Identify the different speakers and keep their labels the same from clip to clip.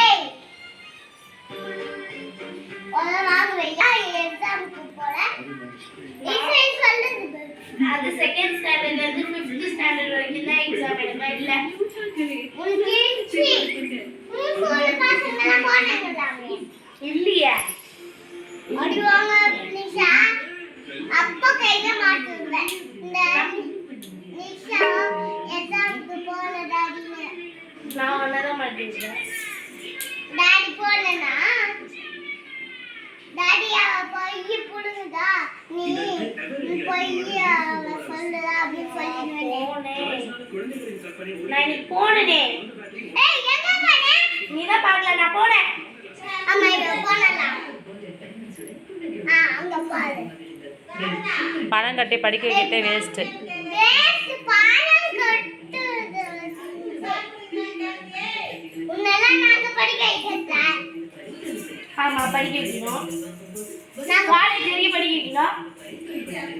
Speaker 1: ஏய் ஒரு வாங்குவையா எக்ஸாமுக்கு போற இசை சொல்லுது
Speaker 2: அது செகண்ட் ஸ்டாண்டர்ட்ல இருந்து ஸ்டாண்டர்ட் வரைக்கும் தான் எக்ஸாம் எடுப்பேன் இல்ல?
Speaker 1: உனக்கு சி உன் ஸ்கூல் பசங்க போனாங்களாமே
Speaker 2: இல்லையே.
Speaker 1: அடிவாங்க நிஷா. அப்பா கையில மாட்டிருந்தேன். இந்த டாடி போனனா டாடி அவ பொய் புடுங்குதா நீ நீ பொய் அவ சொல்லுதா? அப்படின்னு சொல்லிடுவேன்
Speaker 2: நான் இன்னைக்கு போனேனே.
Speaker 1: ஏய் எங்க போனே
Speaker 2: நீ தான் பார்க்கல நான் போனேன்.
Speaker 1: அம்மா இவ போனலாம். ஆ அங்க பாரு.
Speaker 3: பணம் கட்டி படிக்க வைக்கிறதே வேஸ்ட்டு
Speaker 1: வேஸ்ட் பாலம் படிக்க
Speaker 2: வைக்கணும்
Speaker 1: நாங்க
Speaker 2: காலேஜ் வரைக்கும் படிக்க வைக்கணும்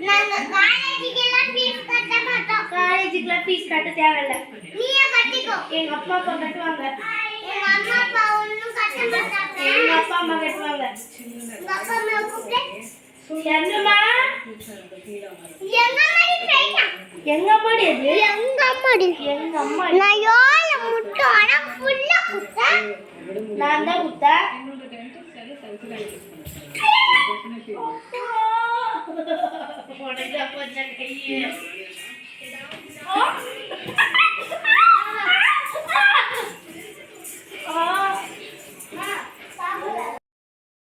Speaker 1: நாங்க காலேஜுக்கு எல்லாம் ஃபீஸ் கட்ட மாட்டோம்.
Speaker 2: காலேஜுக்குலாம் ஃபீஸ் கட்ட தேவையில்ல.
Speaker 1: நீயே கட்டிக்கோ.
Speaker 2: எங்க அப்பா அப்பா கட்டுவாங்க.
Speaker 1: எங்க அம்மா அப்பா ஒண்ணும் கட்ட மாட்டாங்க.
Speaker 2: எங்க அப்பா அம்மா கட்டுவாங்க.
Speaker 1: உங்க அப்பா அம்மா கூப்பிட்டு
Speaker 2: என்னம்மா?
Speaker 1: எங்க போயிட்டா.
Speaker 2: எங்க
Speaker 1: எங்க
Speaker 2: எங்க அம்மா
Speaker 1: நான் யோல முட்டும் ஆனா ஃபுல்லா குத்த
Speaker 2: நான் தான் Oh, ella, pues ya